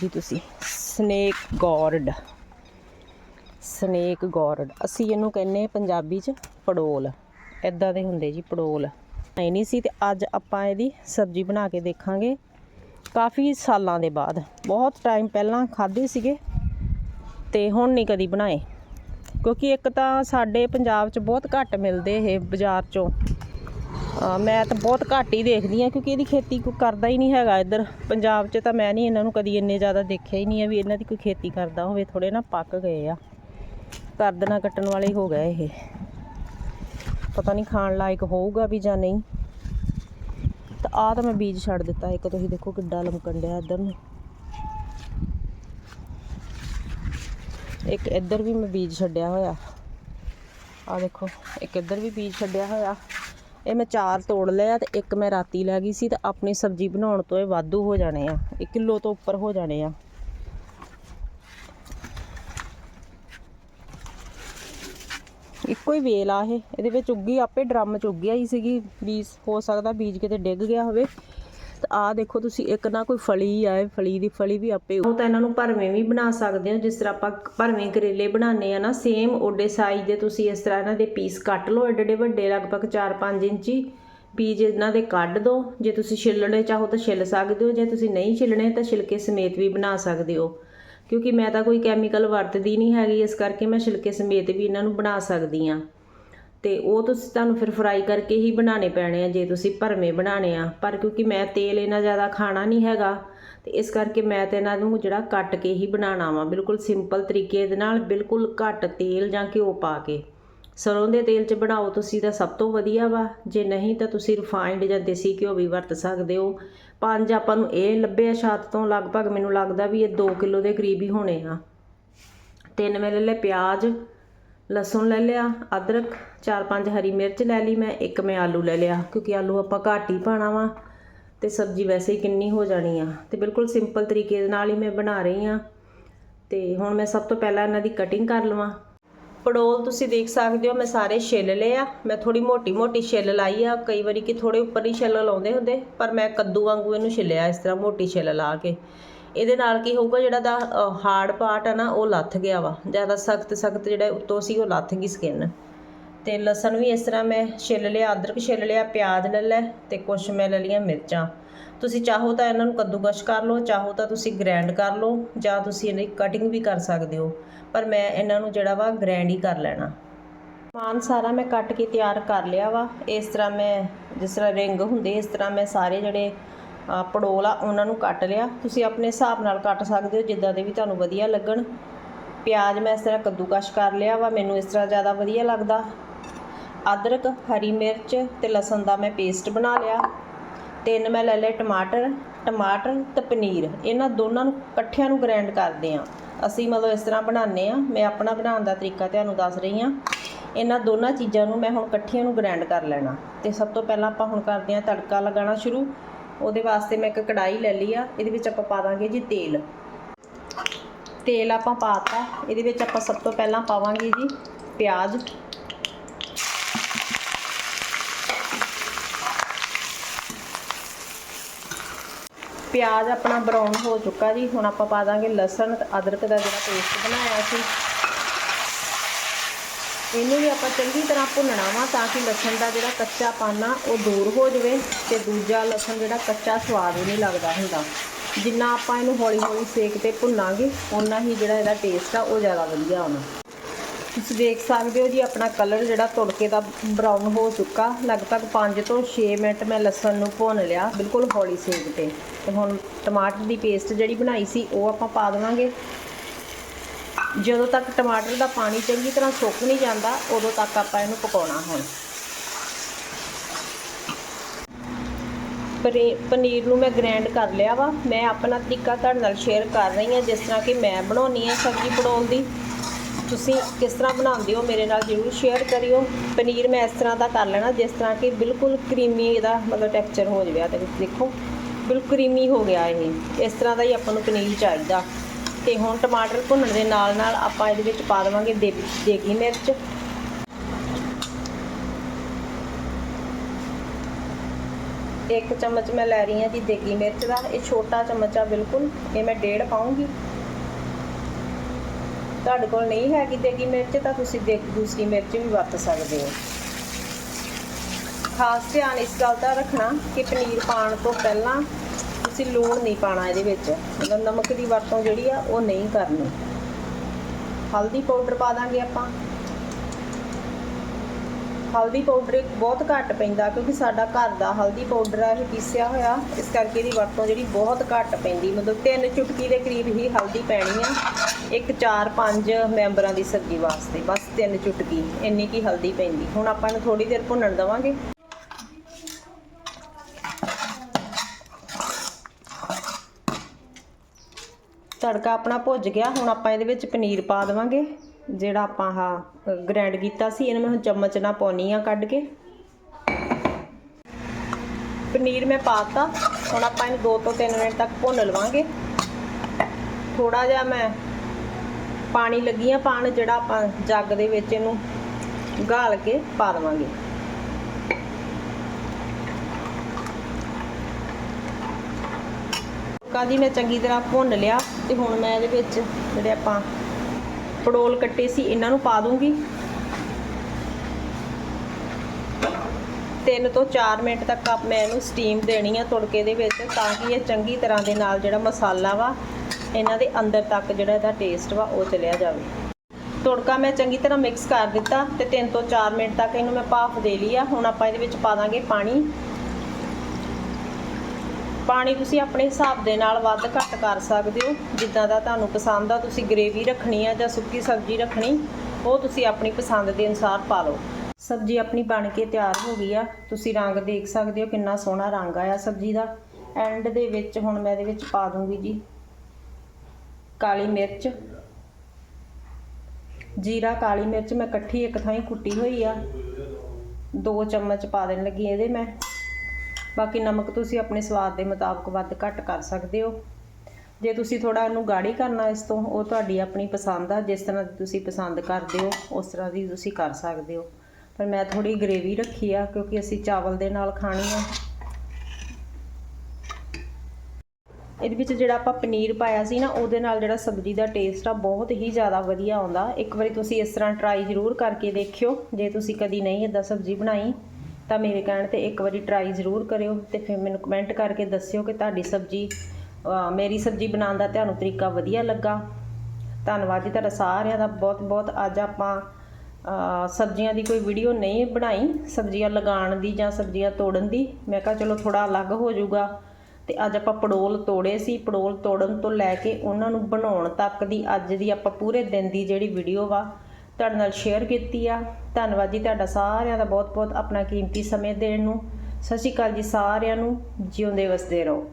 ਜੀ ਤੁਸੀਂ snake gourd snake ਗੋਰਡ ਅਸੀਂ ਇਹਨੂੰ ਕਹਿੰਨੇ ਪੰਜਾਬੀ ਚ ਪੜੋਲ। ਐਦਾਂ ਦੇ ਹੁੰਦੇ ਜੀ ਪੜੋਲ। ਐ ਨਹੀਂ ਸੀ ਤੇ ਅੱਜ ਆਪਾਂ ਇਹਦੀ ਸਬਜ਼ੀ ਬਣਾ ਕੇ ਦੇਖਾਂਗੇ ਕਾਫੀ ਸਾਲਾਂ ਦੇ ਬਾਅਦ। ਬਹੁਤ ਟਾਈਮ ਪਹਿਲਾਂ ਖਾਧੇ ਸੀਗੇ ਤੇ ਹੁਣ ਨਹੀਂ ਕਦੀ ਬਣਾਏ। ਕਿਉਂਕਿ ਇੱਕ ਤਾਂ ਸਾਡੇ ਪੰਜਾਬ 'ਚ ਬਹੁਤ ਘੱਟ ਮਿਲਦੇ ਇਹ ਬਾਜ਼ਾਰ 'ਚੋਂ। ਮੈਂ ਤਾਂ ਬਹੁਤ ਘੱਟ ਹੀ ਦੇਖਦੀ ਆ ਕਿਉਂਕਿ ਇਹਦੀ ਖੇਤੀ ਕੋਈ ਕਰਦਾ ਹੀ ਨਹੀਂ ਹੈਗਾ ਇੱਧਰ। ਪੰਜਾਬ 'ਚ ਤਾਂ ਮੈਂ ਨਹੀਂ ਇਹਨਾਂ ਨੂੰ ਕਦੀ ਇੰਨੇ ਜ਼ਿਆਦਾ ਦੇਖਿਆ ਹੀ ਨਹੀਂ ਆ ਵੀ ਇਹਨਾਂ ਦੀ ਕੋਈ ਖੇਤੀ ਕਰਦਾ ਹੋਵੇ ਥੋੜੇ ਨਾ ਪੱਕ ਗਏ ਆ। ਕਰਦਣਾ ਕੱਟਣ ਵਾਲੇ ਹੋ ਗਏ ਇਹ। ਪਤਾ ਨਹੀਂ ਖਾਣ ਲਾਇਕ ਹੋਊਗਾ ਵੀ ਜਾਂ ਨਹੀਂ। ਤਾਂ ਆ ਤਾਂ ਮੈਂ ਬੀਜ ਛੱਡ ਦਿੱਤਾ ਇੱਕ, ਤੁਸੀਂ ਦੇਖੋ ਕਿੱਡਾ ਲਮਕਣ ਡਿਆ ਇੱਧਰ ਨੂੰ। ਇੱਕ ਇੱਧਰ ਵੀ ਮੈਂ ਬੀਜ ਛੱਡਿਆ ਹੋਇਆ। ਆ ਦੇਖੋ, ਇੱਕ ਇੱਧਰ ਵੀ ਬੀਜ ਛੱਡਿਆ ਹੋਇਆ। ਇਹ ਮੈਂ ਚਾਰ ਤੋੜ ਲਿਆ ਤੇ ਇੱਕ ਮੈਂ ਰਾਤੀ ਲੈ ਗਈ ਸੀ ਤੇ ਆਪਣੀ ਸਬਜ਼ੀ ਬਣਾਉਣ ਤੋਂ ਇਹ ਵਾਧੂ ਹੋ ਜਾਣੇ ਆ। 1 ਕਿਲੋ ਤੋਂ ਉੱਪਰ ਹੋ ਜਾਣੇ ਆ। ਇੱਕੋ ਹੀ ਵੇਲ ਆ ਇਹ। ਇਹਦੇ ਵਿੱਚ ਉੱਗੀ, ਆਪੇ ਡਰਮ ਚ ਉੱਗਿਆ ਹੀ ਸੀਗੀ, ਬੀਜ, ਹੋ ਸਕਦਾ ਬੀਜ ਕਿਤੇ ਡਿੱਗ ਗਿਆ ਹੋਵੇ। ਆ ਦੇਖੋ ਤੁਸੀਂ, ਇੱਕ ਨਾ ਕੋਈ ਫਲੀ ਆ ਫਲੀ ਦੀ ਫਲੀ ਵੀ ਆਪੇ ਉਹ ਤਾਂ ਇਹਨਾਂ ਨੂੰ ਭਰਵੇਂ ਵੀ ਬਣਾ ਸਕਦੇ ਹੋ। ਜਿਸ ਤਰ੍ਹਾਂ ਆਪਾਂ ਭਰਵੇਂ ਕਰੇਲੇ ਬਣਾਉਂਦੇ ਆ ਨਾ ਸੇਮ ਓਡੇ ਸਾਈਜ਼ ਦੇ ਤੁਸੀਂ ਇਸ ਤਰ੍ਹਾਂ ਇਹਨਾਂ ਦੇ ਪੀਸ ਕੱਟ ਲਓ ਏਡੇ ਏਡੇ ਵੱਡੇ, ਲਗਭਗ 4-5 ਇੰਚੀ ਬੀਜ ਇਹਨਾਂ ਦੇ ਕੱਢ ਦਿਓ ਜੇ ਤੁਸੀਂ ਛਿੱਲਣੇ ਚਾਹੋ ਤਾਂ ਛਿੱਲ ਸਕਦੇ ਹੋ, ਜੇ ਤੁਸੀਂ ਨਹੀਂ ਛਿੱਲਣੇ ਤਾਂ ਛਿਲਕੇ ਸਮੇਤ ਵੀ ਬਣਾ ਸਕਦੇ ਹੋ। ਕਿਉਂਕਿ ਮੈਂ ਤਾਂ ਕੋਈ ਕੈਮੀਕਲ ਵਰਤਦੀ ਨਹੀਂ ਹੈਗੀ, ਇਸ ਕਰਕੇ ਮੈਂ ਛਿਲਕੇ ਸਮੇਤ ਵੀ ਇਹਨਾਂ ਨੂੰ ਬਣਾ ਸਕਦੀ ਆ ਤੇ ਉਹ ਤੁਸੀਂ ਤੁਹਾਨੂੰ ਫਿਰ ਫਰਾਈ ਕਰਕੇ ਹੀ ਬਣਾਉਣੇ ਪੈਣੇ ਆ, ਜੇ ਤੁਸੀਂ ਭਰਵੇਂ ਬਣਾਉਣੇ ਆ। ਪਰ ਕਿਉਂਕਿ ਮੈਂ ਤੇਲ ਇਹਨਾਂ ਜ਼ਿਆਦਾ ਖਾਣਾ ਨਹੀਂ ਹੈਗਾ, ਤੇ ਇਸ ਕਰਕੇ ਮੈਂ ਤੇ ਇਹਨਾਂ ਨੂੰ ਜਿਹੜਾ ਕੱਟ ਕੇ ਹੀ ਬਣਾਉਣਾ ਵਾ। ਬਿਲਕੁਲ ਸਿੰਪਲ ਤਰੀਕੇ ਦੇ ਨਾਲ ਬਿਲਕੁਲ ਘੱਟ ਤੇਲ ਜਾਂ ਘਿਓ ਪਾ ਕੇ। ਸਰੋਂ ਦੇ ਤੇਲ 'ਚ ਬਣਾਓ ਤੁਸੀਂ ਤਾਂ ਸਭ ਤੋਂ ਵਧੀਆ ਵਾ। ਜੇ ਨਹੀਂ ਤਾਂ ਤੁਸੀਂ ਰਿਫਾਈਨਡ ਜਾਂ ਦੇਸੀ ਘਿਓ ਵੀ ਵਰਤ ਸਕਦੇ ਹੋ। ਪੰਜ ਆਪਾਂ ਨੂੰ ਇਹ ਲੱਭੇ ਆ ਛੱਤ ਤੋਂ, ਲਗਭਗ ਮੈਨੂੰ ਲੱਗਦਾ ਵੀ ਇਹ 2 ਕਿਲੋ ਦੇ ਕਰੀਬ ਹੀ ਹੋਣੇ ਆ। ਤਿੰਨ ਮੈਂ ਲੈ ਪਿਆਜ਼ ਲਸਣ ਲੈ ਲਿਆ, ਅਦਰਕ, ਚਾਰ ਪੰਜ ਹਰੀ ਮਿਰਚ ਲੈ ਲਈ ਮੈਂ, ਇੱਕ ਮੈਂ ਆਲੂ ਲੈ ਲਿਆ, ਕਿਉਂਕਿ ਆਲੂ ਆਪਾਂ ਘੱਟ ਹੀ ਪਾਣਾ ਵਾ ਤੇ ਸਬਜ਼ੀ ਵੈਸੇ ਹੀ ਕਿੰਨੀ ਹੋ ਜਾਣੀ ਆ। ਤੇ ਬਿਲਕੁਲ ਸਿੰਪਲ ਤਰੀਕੇ ਦੇ ਨਾਲ ਹੀ ਮੈਂ ਬਣਾ ਰਹੀ ਆ। ਤੇ ਹੁਣ ਮੈਂ ਸਭ ਤੋਂ ਪਹਿਲਾਂ ਇਹਨਾਂ ਦੀ ਕਟਿੰਗ ਕਰ ਲਵਾਂ। ਪੜੋਲ ਤੁਸੀਂ ਦੇਖ ਸਕਦੇ ਹੋ, ਮੈਂ ਸਾਰੇ ਛਿੱਲ ਲਏ ਆ। ਮੈਂ ਥੋੜੀ ਮੋਟੀ ਮੋਟੀ ਛਿੱਲ ਲਾਈ ਆ। ਕਈ ਵਾਰੀ ਕਿ ਥੋੜੇ ਉੱਪਰ ਹੀ ਛਿੱਲ ਲਾਉਂਦੇ ਹੁੰਦੇ, ਪਰ ਮੈਂ ਕੱਦੂ ਵਾਂਗੂ ਇਹਨੂੰ ਛਿੱਲਿਆ ਇਸ ਤਰ੍ਹਾਂ ਮੋਟੀ ਛਿੱਲ ਲਾ ਕੇ। ਇਹਦੇ ਨਾਲ ਕੀ ਹੋਊਗਾ, ਜਿਹੜਾ ਦਾ ਹਾਰਡ ਪਾਰਟ ਆ ਨਾ, ਉਹ ਲੱਥ ਗਿਆ ਵਾ। ਜ਼ਿਆਦਾ ਸਖਤ ਸਖਤ ਜਿਹੜਾ ਉੱਤੋਂ ਸੀ, ਉਹ ਲੱਥ ਗਈ ਸਕਿਨ ਤੇ ਲਸਣ ਵੀ ਇਸ ਤਰ੍ਹਾਂ ਮੈਂ ਛਿੱਲ ਲਿਆ, ਅਦਰਕ ਛਿੱਲ ਲਿਆ, ਪਿਆਜ਼ ਲੈ ਲਿਆ ਤੇ ਕੁਛ ਮੈਂ ਲੈ ਲਈਆਂ ਮਿਰਚਾਂ। ਤੁਸੀਂ ਚਾਹੋ ਤਾਂ ਇਹਨਾਂ ਨੂੰ ਕੱਦੂਕਸ਼ ਕਰ ਲਓ, ਚਾਹੋ ਤਾਂ ਤੁਸੀਂ ਗ੍ਰੈਂਡ ਕਰ ਲਓ, ਜਾਂ ਤੁਸੀਂ ਇਹਦੀ ਕਟਿੰਗ ਵੀ ਕਰ ਸਕਦੇ ਹੋ। ਪਰ ਮੈਂ ਇਹਨਾਂ ਨੂੰ ਜਿਹੜਾ ਵਾ ਗ੍ਰੈਂਡ ਹੀ ਕਰ ਲੈਣਾ। ਸਮਾਨ ਸਾਰਾ ਮੈਂ ਕੱਟ ਕੇ ਤਿਆਰ ਕਰ ਲਿਆ ਵਾ। ਇਸ ਤਰ੍ਹਾਂ ਮੈਂ, ਜਿਸ ਤਰ੍ਹਾਂ ਰਿੰਗ ਹੁੰਦੇ, ਇਸ ਤਰ੍ਹਾਂ ਮੈਂ ਸਾਰੇ ਜਿਹੜੇ ਪੜੋਲ ਆ, ਉਹਨਾਂ ਨੂੰ ਕੱਟ ਲਿਆ। ਤੁਸੀਂ ਆਪਣੇ ਹਿਸਾਬ ਨਾਲ ਕੱਟ ਸਕਦੇ ਹੋ, ਜਿੱਦਾਂ ਦੇ ਵੀ ਤੁਹਾਨੂੰ ਵਧੀਆ ਲੱਗਣ। ਪਿਆਜ਼ ਮੈਂ ਇਸ ਤਰ੍ਹਾਂ ਕੱਦੂਕਸ਼ ਕਰ ਲਿਆ ਵਾ, ਮੈਨੂੰ ਇਸ ਤਰ੍ਹਾਂ ਜ਼ਿਆਦਾ ਵਧੀਆ ਲੱਗਦਾ। ਅਦਰਕ, ਹਰੀ ਮਿਰਚ ਤੇ ਲਸਣ ਦਾ ਮੈਂ ਪੇਸਟ ਬਣਾ ਲਿਆ। ਤਿੰਨ ਮੈਂ ਲੈ ਲਏ ਟਮਾਟਰ ਟਮਾਟਰ ਤੇ ਪਨੀਰ। ਇਹਨਾਂ ਦੋਨਾਂ ਨੂੰ ਇਕੱਠਿਆਂ ਨੂੰ ਗ੍ਰਾਈਂਡ ਕਰਦੇ ਆ। ਅਸੀਂ ਮਤਲਬ ਇਸ ਤਰ੍ਹਾਂ ਬਣਾਉਂਦੇ ਆ। ਮੈਂ ਆਪਣਾ ਬਣਾਉਣ ਦਾ ਤਰੀਕਾ ਤੁਹਾਨੂੰ ਦੱਸ ਰਹੀ ਆ। ਇਹਨਾਂ ਦੋਨਾਂ ਚੀਜ਼ਾਂ ਨੂੰ ਮੈਂ ਹੁਣ ਇਕੱਠੀਆਂ ਨੂੰ ਗ੍ਰਾਈਂਡ ਕਰ ਲੈਣਾ। ਤੇ ਸਭ ਤੋਂ ਪਹਿਲਾਂ ਆਪਾਂ ਹੁਣ ਕਰਦੇ ਆ ਤੜਕਾ ਲਗਾਉਣਾ ਸ਼ੁਰੂ। ਉਹਦੇ ਵਾਸਤੇ ਮੈਂ ਇੱਕ ਕੜਾਈ ਲੈ ਲਈ ਆ, ਇਹਦੇ ਵਿੱਚ ਆਪਾਂ ਪਾ ਦਾਂਗੇ ਜੀ ਤੇਲ। ਤੇਲ ਆਪਾਂ ਪਾਤਾ, ਇਹਦੇ ਵਿੱਚ ਆਪਾਂ ਸਭ ਤੋਂ ਪਹਿਲਾਂ ਪਾਵਾਂਗੇ ਜੀ ਪਿਆਜ਼। ਪਿਆਜ਼ ਆਪਣਾ ਬਰਾਊਨ ਹੋ ਚੁੱਕਾ ਜੀ, ਹੁਣ ਆਪਾਂ ਪਾ ਦਾਂਗੇ ਲਸਣ ਤੇ ਅਦਰਕ ਦਾ ਜਿਹੜਾ ਪੇਸਟ ਬਣਾਇਆ ਸੀ। ਇਹਨੂੰ ਵੀ ਆਪਾਂ ਚੰਗੀ ਤਰ੍ਹਾਂ ਭੁੰਨਣਾ ਵਾ ਤਾਂ ਕਿ ਲਸਣ ਦਾ ਜਿਹੜਾ ਕੱਚਾ ਪਾਨਾ ਉਹ ਦੂਰ ਹੋ ਜਾਵੇ ਤੇ ਦੂਜਾ ਲਸਣ ਜਿਹੜਾ ਕੱਚਾ ਸਵਾਦ ਵੀ ਨਹੀਂ ਲੱਗਦਾ ਹੁੰਦਾ। ਜਿੰਨਾ ਆਪਾਂ ਇਹਨੂੰ ਹੌਲੀ ਹੌਲੀ ਸੇਕ ਤੇ ਭੁੰਨਾਂਗੇ ਉਨਾ ਹੀ ਜਿਹੜਾ ਇਹਦਾ ਟੇਸਟ ਆ, ਉਹ ਜ਼ਿਆਦਾ ਵਧੀਆ ਆਉਣਾ। ਤੁਸੀਂ ਦੇਖ ਸਕਦੇ ਹੋ ਜੀ, ਆਪਣਾ ਕਲਰ ਜਿਹੜਾ ਤੁੜਕੇ ਦਾ ਬਰਾਊਨ ਹੋ ਚੁੱਕਾ। ਲਗਭਗ 5 ਤੋਂ 6 ਮਿੰਟ ਮੈਂ ਲਸਣ ਨੂੰ ਭੁੰਨ ਲਿਆ, ਬਿਲਕੁਲ ਹੌਲੀ ਸੇਕ ਤੇ। ਤੇ ਹੁਣ ਟਮਾਟਰ ਦੀ ਪੇਸਟ ਜਿਹੜੀ ਬਣਾਈ ਸੀ, ਉਹ ਆਪਾਂ ਪਾ ਦੇਵਾਂਗੇ। ਜਦੋਂ ਤੱਕ ਟਮਾਟਰ ਦਾ ਪਾਣੀ ਚੰਗੀ ਤਰ੍ਹਾਂ ਸੁੱਕ ਨਹੀਂ ਜਾਂਦਾ, ਉਦੋਂ ਤੱਕ ਆਪਾਂ ਇਹਨੂੰ ਪਕਾਉਣਾ ਹੁਣ। ਪਨੀਰ ਨੂੰ ਮੈਂ ਗ੍ਰੈਂਡ ਕਰ ਲਿਆ ਵਾ। ਮੈਂ ਆਪਣਾ ਤਰੀਕਾ ਤੁਹਾਡੇ ਨਾਲ ਸ਼ੇਅਰ ਕਰ ਰਹੀ ਹਾਂ, ਜਿਸ ਤਰ੍ਹਾਂ ਕਿ ਮੈਂ ਬਣਾਉਣੀ ਹੈ ਸਬਜ਼ੀ ਪੜਾਉਣ ਦੀ। ਤੁਸੀਂ ਕਿਸ ਤਰ੍ਹਾਂ ਬਣਾਉਂਦੇ ਹੋ, ਮੇਰੇ ਨਾਲ ਜ਼ਰੂਰ ਸ਼ੇਅਰ ਕਰਿਓ। ਪਨੀਰ ਮੈਂ ਇਸ ਤਰ੍ਹਾਂ ਦਾ ਕਰ ਲੈਣਾ, ਜਿਸ ਤਰ੍ਹਾਂ ਕਿ ਬਿਲਕੁਲ ਕਰੀਮੀ ਇਹਦਾ ਮਤਲਬ ਟੈਕਸਚਰ ਹੋ ਜਾਵੇ ਆ ਤੇ ਦੇਖੋ। ਬਿਲਕੁਲ ਕਰੀਮੀ ਹੋ ਗਿਆ ਇਹ। ਇਸ ਤਰ੍ਹਾਂ ਦਾ ਹੀ ਆਪਾਂ ਨੂੰ ਪਨੀਰ ਚਾਹੀਦਾ। ਤੇ ਹੁਣ ਟਮਾਟਰ ਭੁੰਨਣ ਦੇ ਨਾਲ ਨਾਲ ਆਪਾਂ ਇਹਦੇ ਵਿੱਚ ਪਾ ਦੇਵਾਂਗੇ ਦੇ- ਦੇਗੀ ਮਿਰਚ। ਇੱਕ ਚਮਚ ਮੈਂ ਲੈ ਰਹੀ ਹਾਂ ਜੀ ਦੇਗੀ ਮਿਰਚ ਦਾ, ਇਹ ਛੋਟਾ ਚਮਚ ਆ ਬਿਲਕੁਲ, ਇਹ ਮੈਂ ਡੇਢ ਪਾਉਂਗੀ ਤੁਹਾਡੇ ਕੋਲ ਨਹੀਂ ਹੈਗੀ ਦੇਗੀ ਮਿਰਚ ਤਾਂ ਤੁਸੀਂ ਦੇਖ ਦੂਸਰੀ ਮਿਰਚ ਵੀ ਵਰਤ ਸਕਦੇ ਹੋ। ਖਾਸ ਧਿਆਨ ਇਸ ਗੱਲ ਦਾ ਰੱਖਣਾ ਕਿ ਪਨੀਰ ਪਾਉਣ ਤੋਂ ਪਹਿਲਾਂ ਤੁਸੀਂ ਲੂਣ ਨਹੀਂ ਪਾਣਾ ਇਹਦੇ ਵਿੱਚ। ਮਤਲਬ ਨਮਕ ਦੀ ਵਰਤੋਂ ਜਿਹੜੀ ਆ, ਉਹ ਨਹੀਂ ਕਰਨੀ। ਹਲਦੀ ਪਾਊਡਰ ਪਾ ਦਾਂਗੇ ਆਪਾਂ। ਹਲਦੀ ਪਾਊਡਰ ਬਹੁਤ ਘੱਟ ਪੈਂਦਾ, ਕਿਉਂਕਿ ਸਾਡਾ ਘਰ ਦਾ ਹਲਦੀ ਪਾਊਡਰ ਆ, ਇਹ ਪੀਸਿਆ ਹੋਇਆ। ਇਸ ਕਰਕੇ ਇਹਦੀ ਵਰਤੋਂ ਜਿਹੜੀ ਬਹੁਤ ਘੱਟ ਪੈਂਦੀ। ਮਤਲਬ ਤਿੰਨ ਚੁਟਕੀ ਦੇ ਕਰੀਬ ਹੀ ਹਲਦੀ ਪੈਣੀ ਆ। ਇੱਕ 4-5 ਮੈਂਬਰਾਂ ਦੀ ਸਬਜ਼ੀ ਵਾਸਤੇ। ਬਸ ਤਿੰਨ ਚੁਟਕੀ, ਇੰਨੀ ਕੀ ਹਲਦੀ ਪੈਂਦੀ। ਹੁਣ ਆਪਾਂ ਨੂੰ ਥੋੜੀ ਦੇਰ ਭੁੰਨਣ ਦਵਾਂਗੇ। ਤੜਕਾ ਆਪਣਾ ਭੁੱਜ ਗਿਆ, ਹੁਣ ਆਪਾਂ ਇਹਦੇ ਵਿੱਚ ਪਨੀਰ ਪਾ ਦੇਵਾਂਗੇ, ਜਿਹੜਾ ਆਪਾਂ ਆਹ ਗ੍ਰੈਂਡ ਕੀਤਾ ਸੀ, ਇਹਨੂੰ ਮੈਂ ਹੁਣ ਚਮਚ ਨਾਲ ਪਾਉਣੀ ਆ ਕੱਢ ਕੇ। ਪਨੀਰ ਮੈਂ ਪਾਤਾ, ਹੁਣ ਆਪਾਂ ਇਹਨੂੰ 2 ਤੋਂ 3 ਮਿੰਟ ਤੱਕ ਭੁੰਨ ਲਵਾਂਗੇ। ਥੋੜਾ ਜਿਹਾ ਮੈਂ ਪਾਣੀ ਲੱਗੀਆਂ ਆ ਪਾਣ, ਜਿਹੜਾ ਆਪਾਂ ਜੱਗ ਦੇ ਵਿੱਚ ਇਹਨੂੰ ਗਾਲ ਕੇ ਪਾ ਦੇਵਾਂਗੇ। ਕਾਜੀ ਮੈਂ ਚੰਗੀ ਤਰ੍ਹਾਂ ਭੁੰਨ ਲਿਆ ਤੇ ਹੁਣ ਮੈਂ ਇਹਦੇ ਵਿੱਚ ਜਿਹੜੇ ਆਪਾਂ ਪੜੋਲ ਕੱਟੇ ਸੀ, ਇਹਨਾਂ ਨੂੰ ਪਾ ਦੂੰਗੀ। 3 ਤੋਂ 4 ਮਿੰਟ ਤੱਕ ਆਪ ਮੈਂ ਇਹਨੂੰ ਸਟੀਮ ਦੇਣੀ ਆ ਤੁੜਕੇ ਦੇ ਵਿੱਚ ਤਾਂ ਕਿ ਇਹ ਚੰਗੀ ਤਰ੍ਹਾਂ ਦੇ ਨਾਲ ਜਿਹੜਾ ਮਸਾਲਾ ਵਾ, ਇਹਨਾਂ ਦੇ ਅੰਦਰ ਤੱਕ ਜਿਹੜਾ ਇਹਦਾ ਟੇਸਟ ਵਾ ਉਹ ਚਲਿਆ ਜਾਵੇ। ਤੁੜਕਾ ਮੈਂ ਚੰਗੀ ਤਰ੍ਹਾਂ ਮਿਕਸ ਕਰ ਦਿੱਤਾ ਤੇ 3 ਤੋਂ 4 ਮਿੰਟ ਤੱਕ ਇਹਨੂੰ ਮੈਂ ਭਾਫ ਦੇ ਲਈ ਆ। ਹੁਣ ਆਪਾਂ ਇਹਦੇ ਵਿੱਚ ਪਾ ਦਾਂਗੇ ਪਾਣੀ। ਪਾਣੀ ਤੁਸੀਂ ਆਪਣੇ ਹਿਸਾਬ ਦੇ ਨਾਲ ਵੱਧ ਘੱਟ ਕਰ ਸਕਦੇ ਹੋ। ਜਿੱਦਾਂ ਦਾ ਤੁਹਾਨੂੰ ਪਸੰਦ ਆ, ਤੁਸੀਂ ਗ੍ਰੇਵੀ ਰੱਖਣੀ ਆ ਜਾਂ ਸੁੱਕੀ ਸਬਜ਼ੀ ਰੱਖਣੀ, ਉਹ ਤੁਸੀਂ ਆਪਣੀ ਪਸੰਦ ਦੇ ਅਨੁਸਾਰ ਪਾ ਲਓ। ਸਬਜ਼ੀ ਆਪਣੀ ਬਣ ਕੇ ਤਿਆਰ ਹੋ ਗਈ ਆ। ਤੁਸੀਂ ਰੰਗ ਦੇਖ ਸਕਦੇ ਹੋ ਕਿੰਨਾ ਸੋਹਣਾ ਰੰਗ ਆਇਆ ਸਬਜ਼ੀ ਦਾ। ਐਂਡ ਦੇ ਵਿੱਚ ਹੁਣ ਮੈਂ ਇਹਦੇ ਵਿੱਚ ਪਾ ਦੂੰਗੀ ਜੀ ਕਾਲੀ ਮਿਰਚ। ਜੀਰਾ, ਕਾਲੀ ਮਿਰਚ ਮੈਂ ਇਕੱਠੀ ਇੱਕ ਥਾਂ ਹੀ ਕੁੱਟੀ ਹੋਈ ਆ। ਦੋ ਚਮਚ ਪਾ ਦੇਣ ਲੱਗੀ ਇਹਦੇ ਮੈਂ। ਬਾਕੀ ਨਮਕ ਤੁਸੀਂ ਆਪਣੇ ਸਵਾਦ ਦੇ ਮੁਤਾਬਕ ਵੱਧ ਘੱਟ ਕਰ ਸਕਦੇ ਹੋ। ਜੇ ਤੁਸੀਂ ਥੋੜਾ ਇਹਨੂੰ ਗਾੜੀ ਕਰਨਾ ਇਸ ਤੋਂ, ਉਹ ਤੁਹਾਡੀ ਆਪਣੀ ਪਸੰਦ ਆ। ਜਿਸ ਤਰ੍ਹਾਂ ਤੁਸੀਂ ਪਸੰਦ ਕਰਦੇ ਹੋ, ਉਸ ਤਰ੍ਹਾਂ ਦੀ ਤੁਸੀਂ ਕਰ ਸਕਦੇ ਹੋ। ਪਰ ਮੈਂ ਥੋੜੀ ਗ੍ਰੇਵੀ ਰੱਖੀ ਆ, ਕਿਉਂਕਿ ਅਸੀਂ ਚਾਵਲ ਦੇ ਨਾਲ ਖਾਣੀ ਆ। ਇਹਦੇ ਵਿੱਚ ਜਿਹੜਾ ਆਪਾਂ ਪਨੀਰ ਪਾਇਆ ਸੀ ਨਾ, ਉਹਦੇ ਨਾਲ ਜਿਹੜਾ ਸਬਜ਼ੀ ਦਾ ਟੇਸਟ ਆ, ਬਹੁਤ ਹੀ ਜ਼ਿਆਦਾ ਵਧੀਆ ਆਉਂਦਾ। ਇੱਕ ਵਾਰੀ ਤੁਸੀਂ ਇਸ ਤਰ੍ਹਾਂ ਟਰਾਈ ਜ਼ਰੂਰ ਕਰਕੇ ਦੇਖਿਓ। ਜੇ ਤੁਸੀਂ ਕਦੀ ਨਹੀਂ ਇਦਾਂ ਸਬਜ਼ੀ ਬਣਾਈ ਤਾਂ ਮੇਰੇ ਕਹਿਣ ਤੇ ਇੱਕ ਵਾਰੀ ਟਰਾਈ ਜ਼ਰੂਰ ਕਰਿਓ ਤੇ ਫਿਰ ਮੈਨੂੰ ਕਮੈਂਟ ਕਰਕੇ ਦੱਸਿਓ ਕਿ ਤੁਹਾਡੀ ਸਬਜ਼ੀ ਮੇਰੀ ਸਬਜ਼ੀ ਬਣਾਉਣ ਦਾ ਤੁਹਾਨੂੰ ਤਰੀਕਾ ਵਧੀਆ ਲੱਗਾ। ਧੰਨਵਾਦ ਜੀ ਤੁਹਾਡਾ ਸਾਰਿਆਂ ਦਾ। ਬਹੁਤ ਬਹੁਤ ਅੱਜ ਆਪਾਂ ਸਬਜ਼ੀਆਂ ਦੀ ਕੋਈ ਵੀਡੀਓ ਨਹੀਂ ਬਣਾਈ, ਸਬਜ਼ੀਆਂ ਲਗਾਉਣ ਦੀ ਜਾਂ ਸਬਜ਼ੀਆਂ ਤੋੜਨ ਦੀ। ਮੈਂ ਕਿਹਾ ਚਲੋ ਥੋੜਾ ਅਲੱਗ ਹੋ ਜਾਊਗਾ। ਤੇ ਅੱਜ ਆਪਾਂ ਪੜੋਲ ਤੋੜੇ ਸੀ। ਪੜੋਲ ਤੋੜਨ ਤੋਂ ਲੈ ਕੇ ਉਹਨਾਂ ਨੂੰ ਬਣਾਉਣ ਤੱਕ ਦੀ ਅੱਜ ਦੀ ਆਪਾਂ ਪੂਰੇ ਦਿਨ ਦੀ ਜਿਹੜੀ ਵੀਡੀਓ ਵਾ ਤੁਹਾਡੇ ਨਾਲ ਸ਼ੇਅਰ ਕੀਤੀ ਆ। ਧੰਨਵਾਦ ਜੀ ਤੁਹਾਡਾ ਸਾਰਿਆਂ ਦਾ ਬਹੁਤ ਬਹੁਤ ਆਪਣਾ ਕੀਮਤੀ ਸਮੇਂ ਦੇਣ ਨੂੰ। ਸਤਿ ਸ਼੍ਰੀ ਅਕਾਲ ਜੀ ਸਾਰਿਆਂ ਨੂੰ। ਜਿਉਂਦੇ ਵਸਦੇ ਰਹੋ।